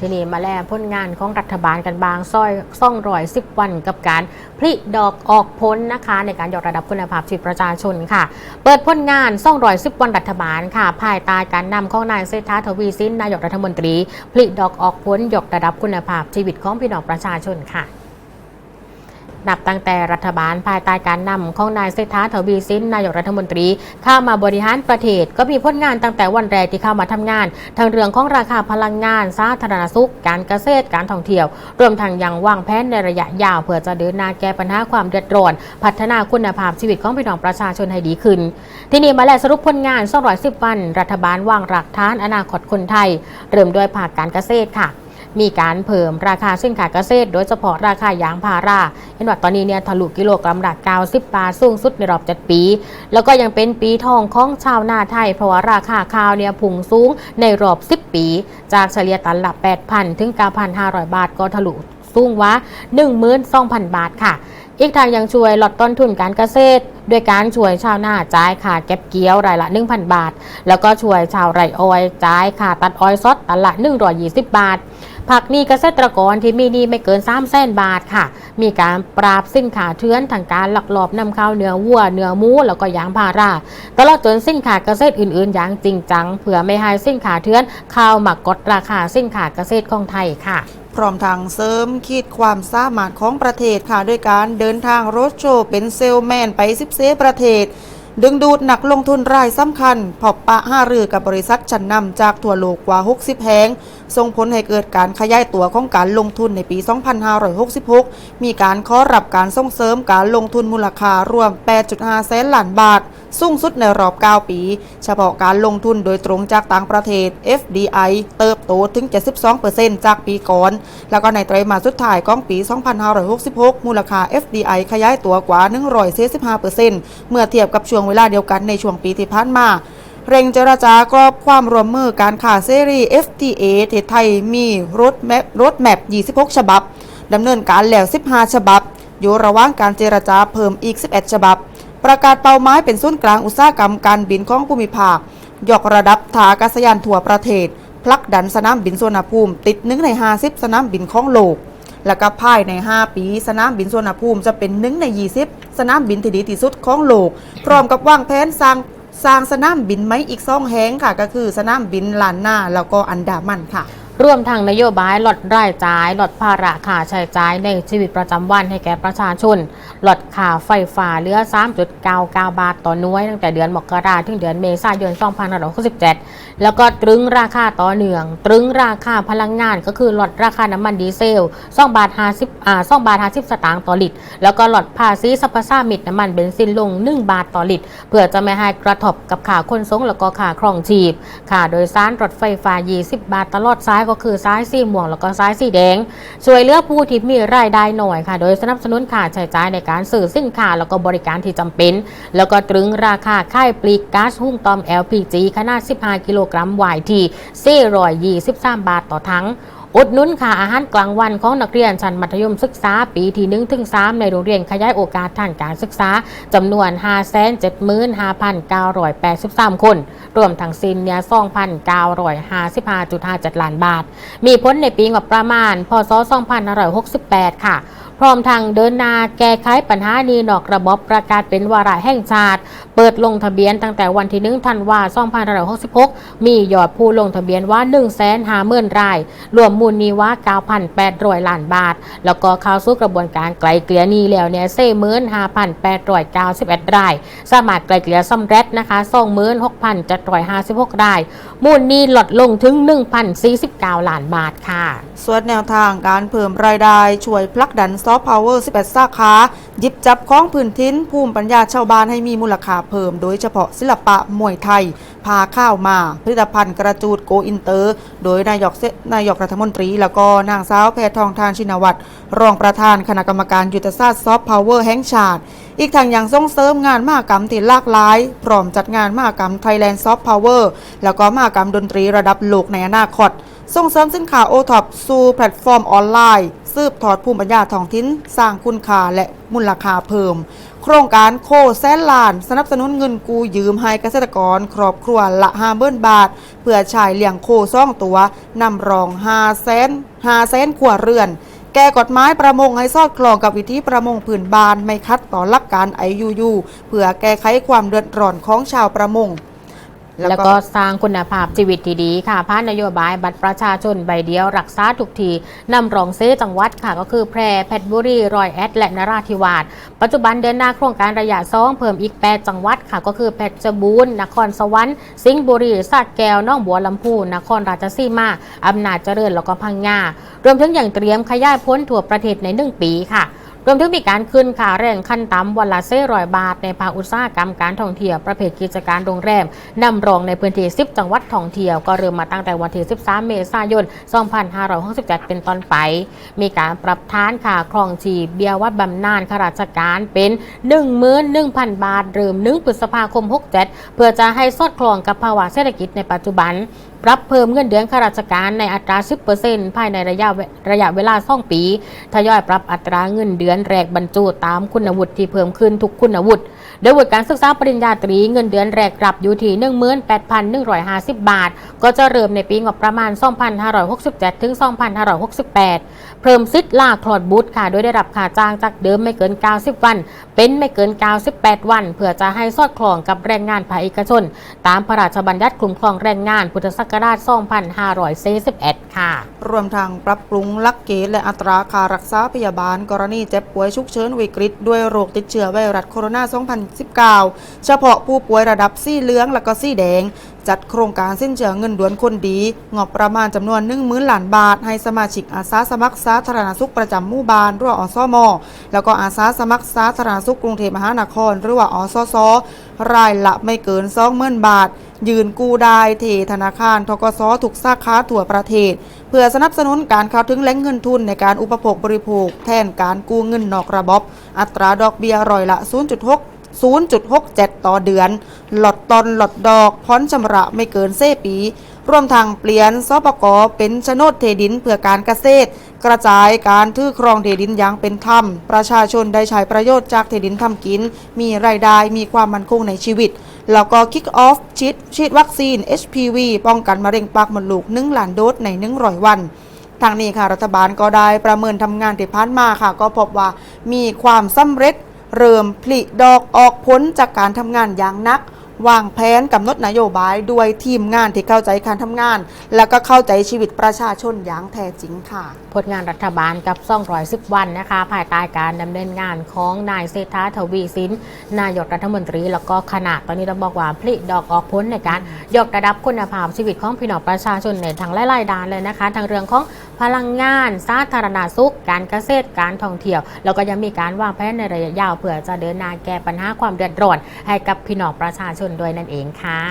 ทีนี้มาแล่พ้นงานของรัฐบาลกันบางซ้อยซ่องรอยสิบวันกับการพลิดอกออกพ้นนะคะ ในการยกระดับคุณภาพชีวิตประชาชนค่ะ เปิดพ้นงานซ่องรอยสิบวันรัฐบาลค่ะ ภายใต้การนำของนายเศรษฐาทวีสินนายกรัฐมนตรี พลิดอกออกพ้นยกระดับคุณภาพชีวิตของพี่น้องประชาชนค่ะ นับตั้งแต่รัฐบาลภายใต้การนำของนายเศรษฐาทวีสินนายกรัฐมนตรี เข้ามาบริหารประเทศ ก็มีผลงานตั้งแต่วันแรกที่เข้ามาทำงาน ทั้งเรื่องของราคาพลังงาน สาธารณสุข การเกษตรการท่องเที่ยว รวมทั้งยังวางแผนในระยะยาว เพื่อจะเดินหน้าแก้ปัญหาความเดือดร้อน พัฒนาคุณภาพชีวิตของพี่น้องประชาชนให้ดีขึ้น ที่นี่มาแล้วสรุปผลงาน210วัน รัฐบาลวางหลักฐานอนาคตคนไทย เริ่มด้วยภาคการเกษตรค่ะ มีการเพิ่มราคาสินค้าเกษตร โดยเฉพาะราคายางพาราเห็นว่าตอนนี้เนี่ยทะลุกิโลกรัมละ90 บาทสูงสุดในรอบ7ปี แล้วก็ยังเป็นปีทองของชาวนาไทย เพราะว่าราคาข้าวเนี่ยพุ่งสูงในรอบ 10 ปี จากเฉลี่ยตันละ8,000 ถึง 9,500 บาทก็ทะลุสูงว่า12,000 บาทค่ะ อีกทางยังช่วยลดต้นทุนการเกษตร ด้วยการช่วยชาวนาจ่ายค่าเก็บเกี่ยวรายละ 1,000 บาท แล้วก็ช่วยชาวไร่อ้อยจ่ายค่าตัดอ้อยสดตันละ 120 บาทผักนี้เกษตรกรที่มีหนี้ไม่เกิน3 0 0แสนบาทค่ะ มีการปราบสินค้าเถื้อนทางการหลักลอบนำเข้าเนื้อวัวเนื้อหมูแล้วก็ยางพาราตลอดจนสินค้าเกษตรอื่นๆ อย่างจริงจังเพื่อไม่ให้สินค้าเถื้อนเข้ามากดราคาสินค้าเกษตรของไทยค่ะ พร้อมทางเสริมขีดความสามารถของประเทศค่ะด้วยการเดินทางรถโชว์เป็นเซลแมนไปซิบเซประเทศ ดึงดูดนักลงทุนรายสำคัญพบปะห้ารือกับบริษัทชั้นนำจากทั่วโลกกว่า 60 แห่ง ส่งผลให้เกิดการขยายตัวของการลงทุนในปี 2566 มีการขอรับการส่งเสริมการลงทุนมูลค่ารวม 8.5 แสนล้านบาท สูงสุดในรอบ 9 ปี เฉพาะการลงทุนโดยตรงจากต่างประเทศ FDI เติบโตถึง 72%จากปีก่อน แล้วก็ในไตรมาสสุดท้ายของปี 2566 มูลค่า FDI ขยายตัวกว่า 145%เมื่อเทียบกับช่วงเวลาเดียวกันในช่วงปีที่ผ่านมา เร่งเจรจากรอบความร่วมมือการขาเสรี FTA เทศไทยมีรถแมพรถแมพ 26 ฉบับดำเนินการแล้ว 15 ฉบับ อยู่ระหว่างการเจรจาเพิ่มอีก 11 ฉบับ ประกาศเป้าหมายเป็นศูนย์กลางอุตสาหกรรมการบินของภูมิภาค ยกระดับท่าอากาศยานทั่วประเทศผลักดันสนามบินสุวรรณภูมิ ติดหนึ่งใน 50 สนามบินของโลก แล้วก็ภายใน 5 ปี สนามบินสุวรรณภูมิจะเป็นหนึ่งใน 20 สนามบินที่ดีที่สุดของโลก พร้อมกับวางแผนสร้าง สร้างสนามบินไหมอีกสองแห่งค่ะ ก็คือสนามบินลานนาแล้วก็อันดามันค่ะ รวมทางนโยบายลดรายจ่ายลดภาระค่าใช้จ่ายในชีวิตประจำวันให้แก่ประชาชนลดค่าไฟฟ้าเหลือ 3.99 บาทต่อหน่วย ตั้งแต่เดือนมกราถึงเดือนเมษายน 2567 แล้วก็ตรึงราคาต่อเนื่อง ตรึงราคาพลังงานก็คือลดราคาน้ำมันดีเซล 2 บาท 50อ่า2บาท 50 สตางค์ต่อลิตร แล้วก็ลดภาษีสรรพสามิตน้ำมันเบนซินลง 1 บาทต่อลิตร เพื่อจะไม่ให้กระทบกับค่าขนส่งแล้วก็ค่าครองชีพค่าโดยสารรถไฟฟ้า 20 บาทตลอดสายก็คือซ้ายสีม่วงแล้วก็ซ้ายสีแดง ช่วยเหลือผู้ที่มีรายได้หน่อยค่ะ โดยสนับสนุนค่าใช้จ่ายในการสื่อสินค้าแล้วก็บริการที่จำเป็น แล้วก็ตรึงราคาค่ายปลีกก๊าซหุ้งตอม LPG ขนาด 15 กิโลกรัมวายที่423 บาทต่อถัง อุดหนุนค่าอาหารกลางวันของนักเรียนชั้นมัธยมศึกษาปีที่1ถึง3ในโรงเรียนขยายโอกาสทางการศึกษาจำนวน 575,983 คน รวมทั้งสิ้นเนี่ย2,955.57 ล้านบาท มีผลในปีงบประมาณ พศ 2568 ค่ะ พร้อมทางเดินหน้าแก้ไขปัญหานี้นอกระบบประกาศเป็นวาระแห่งชาติ เปิดลงทะเบียนตั้งแต่วันที่1ธันวาคม2566 มียอดผู้ลงทะเบียนว่า 150,000ราย รวมมูลนี้ว่า 9,800 ล้านบาท แล้วก็เข้าสู่กระบวนการไกลเกลี่ยหนี้แล้วเนี่ย45,891ราย สามารถไกลเกลี่ยสำเร็จนะคะ26,756ราย มูลนี้ลดลงถึง 1,049ล้านบาทค่ะ ส่วนแนวทางการเพิ่มรายได้ช่วยผลักดันซอฟต์พาวเวอร์ 11 สาขาหยิบจับของพื้นทินภูมิปัญญาชาวบ้านให้มีมูลค่าเพิ่ม โดยเฉพาะศิลปะมวยไทย พาข้าวมา ผลิตภัณฑ์กระจูดโกอินเตอร์ โดยนายกเสนายกรัฐมนตรี แล้วก็นางสาวแพทองทานชินวัตร รองประธานคณะกรรมการยุทธศาสตร์ซอฟต์พาวเวอร์แห่งชาติอีกทางยังส่งเสริมงานมหกรรมที่หลากหลาย พร้อมจัดงานมหกรรม Thailand Soft Power แล้วก็มหกรรมดนตรีระดับโลกในอนาคต ส่งเสริมสินค้าโอท็อปสู่แพลตฟอร์มออนไลน์ สืบทอดภูมิปัญญาท้องถิ่นสร้างคุณค่าและมูลค่าเพิ่ม โครงการโคแสนล้าน สนับสนุนเงินกู้ยืมให้เกษตรกร ครอบครัวละห้าเบิ้นบาท เพื่อใช้เลี้ยงโคซ่องตัวนำรองห้าแสนห้าแสนขวเรือนแก้กฎหมายประมงให้สอดคล้องกับวิธีประมงผืนบานไม่คัดต่อหลักการไอยูยูเพื่อแก้ไขความเดือดร้อนของชาวประมง แล้วก็สร้างคุณภาพชีวิตที่ดีค่ะผ่านนโยบายบัตรประชาชนใบเดียว รักษาทุกทีนำรองเซจังหวัดค่ะ ก็คือแพร่เพชรบุรีรอยแอดและนราธิวาสปัจจุบันเดินหน้าโครงการระยะสองเพิ่มอีก 8 จังหวัดค่ะ ก็คือเพชรบูรณ์นครสวรรค์สิงห์บุรีสระแก้วน้องบัวลำพูนครราชสีมาอำนาจเจริญแล้วก็พังงารวมถึงอย่างเตรียมขยายพ้นทั่วประเทศในหนึ่งปีค่ะ รวมถึงมีการขึ้นค่าแรงขั้นต่ำวันละเซ่ร้อยบาท ในภาคอุตสาหกรรมการท่องเที่ยวประเภทกิจการโรงแรมนำรองในพื้นที่ 10 จังหวัดท่องเที่ยวก็เริ่มมาตั้งแต่วันที่ 13 เมษายน 2567 เป็นต้นไป มีการปรับฐานค่าครองชีพเบี้ยวัดบำนาญข้าราชการเป็น 11,000 บาทเริ่ม1พฤษภาคม 67 เพื่อจะให้สอดคล้องกับภาวะเศรษฐกิจในปัจจุบันปรับเพิ่มเงินเดือนข้าราชการในอัตรา 10%ภายในระยะเวระยะเวลา2ปี ทยอยปรับอัตราเงินเดือนแรกบรรจุตามคุณวุฒิที่เพิ่มขึ้นทุกคุณวุฒิ โดยวุฒิการศึกษาปริญญาตรีเงินเดือนแรกรับอยู่ที่18,150 บาท ก็จะเริ่มในปีงบประมาณ 2,567 ถึง 2,568 เพิ่มสิทธิ์ลาคลอดบุตรค่ะ โดยได้รับค่าจ้างจากเดิมไม่เกิน 90 วัน เป็นไม่เกิน 98 วัน เพื่อจะให้สอดคล้องกับแรงงานภาคเอกชน ตามพระราชบัญญัติคุ้มครองแรงงานพุทธศักราช 2541 ค่ะ รวมทางปรับปรุงลักเกณฑ์และอัตราค่ารักษาพยาบาล กรณีเจ็บป่วยฉุกเฉินวิกฤตด้วยโรคติดเชื้อไวรัสโคโรนา2019 เฉพาะผู้ป่วยระดับสีเหลืองและก็สีแดง จัดโครงการสิ้นเชื้อเงินด่วนคนดีงบประมาณจำนวน1 0,000ล้านบาท ให้สมาชิกอาสาสมัครสาธารณสุขประจำหมู่บ้านหรือว่าอสม แล้วก็อาสาสมัครสาธารณสุขกรุงเทพมหานคร หรือว่าอสสรายละไม่เกิน20,000บาทยืนกู้ได้เทธนาคารทกสทุกสาขาทั่วประเทศ เพื่อสนับสนุนการเข้าถึงแหล่งเงินทุนในการอุปโภคบริโภค แทนการกู้เงินนอกระบบ อัตราดอกเบี้ยร้อยละ 0.6 0.67 ต่อเดือน หลอดตอนหลอดดอกพ้อนชำระไม่เกินเซปีรวมทางเปลี่ยนสปกเป็นโฉนดเทดินเพื่อการเกษตร กระจายการถือครองเทดินอย่างเป็นธรรม ประชาชนได้ใช้ประโยชน์จากเทดินทำกิน มีรายได้มีความมั่นคงในชีวิต แล้วก็ Kick Off ฉีดฉีดวัคซีน HPV ป้องกันมะเร็งปากมดลูก1ล้านโดสใน100วันทางนี้ค่ะรัฐบาลก็ได้ประเมินทำงานที่ผ่านมาค่ะ ก็พบว่ามีความสำเร็จ เริ่มผลิดอกออกผลจากการทำงานอย่างนัก วางแผนกำหนดนโยบายด้วยทีมงานที่เข้าใจการทำงาน แล้วก็เข้าใจชีวิตประชาชนอย่างแท้จริงค่ะ ผลงานรัฐบาลกับซ่องรอยสิบวันนะคะ ภายใต้การดำเนินงานของนายเศรษฐาทวีสิน นายกรัฐมนตรี แล้วก็คณะตอนนี้ต้องบอกว่าผลิดอกออกผลในการยกระดับคุณภาพชีวิตของพี่น้องประชาชนในทางหลายๆด้านเลยนะคะทางเรื่องของพลังงาน สาธารณสุข การเกษตรการท่องเที่ยว แล้วก็ยังมีการวางแผนในระยะยาวเพื่อจะเดินหน้าแก้ปัญหาความเดือดร้อนให้กับพี่น้องประชาชนด้วยนั่นเองค่ะ